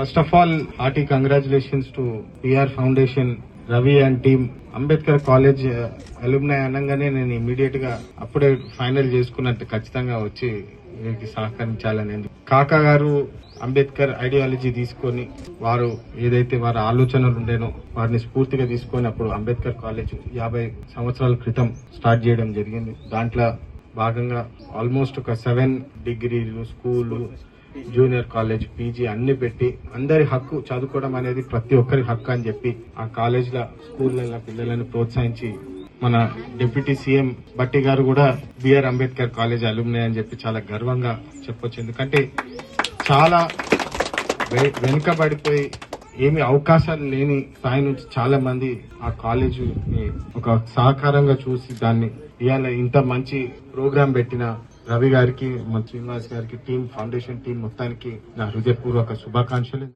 First of all hearty congratulations to PR foundation Ravi and team Ambedkar college alumni అనగానే నేను ఇమీడియట్గా అప్పుడే final చేసుకున్నట్టు ఖచ్చితంగా వచ్చి వీరికి సహకరించాలని కాకా గారు అంబేద్కర్ ఐడియాలజీ తీసుకొని వారు ఏదైతే వారి ఆలోచనలు ఉండేనో వారిని స్ఫూర్తిగా తీసుకొని అప్పుడు అంబేద్కర్ కాలేజ్ యాభై సంవత్సరాల క్రితం స్టార్ట్ చేయడం జరిగింది. దాంట్లో భాగంగా ఆల్మోస్ట్ ఒక సెవెన్ డిగ్రీలు స్కూలు జూనియర్ కాలేజ్ పీజీ అన్ని పెట్టి అందరి హక్కు చదువుకోవడం అనేది ప్రతి ఒక్కరి హక్కు అని చెప్పి ఆ కాలేజ్లో స్కూళ్ళ పిల్లలను ప్రోత్సహించి మన డిప్యూటీ సీఎం బట్టి గారు కూడా బిఆర్ అంబేద్కర్ కాలేజ్ అలుమ్నే అని చెప్పి చాలా గర్వంగా చెప్పొచ్చు. ఎందుకంటే చాలా వె- వెనుకబడిపోయి ఏమి అవకాశాలు లేని స్థాయి నుంచి చాలా మంది ఆ కాలేజ్ ఒక సహకారంగా చూసి దాన్ని ఇవాళ ఇంత మంచి ప్రోగ్రాం పెట్టిన రవి గారికి మన శ్రీనివాస్ గారికి టీం ఫౌండేషన్ టీం మొత్తానికి నా హృదయపూర్వక శుభాకాంక్షలు.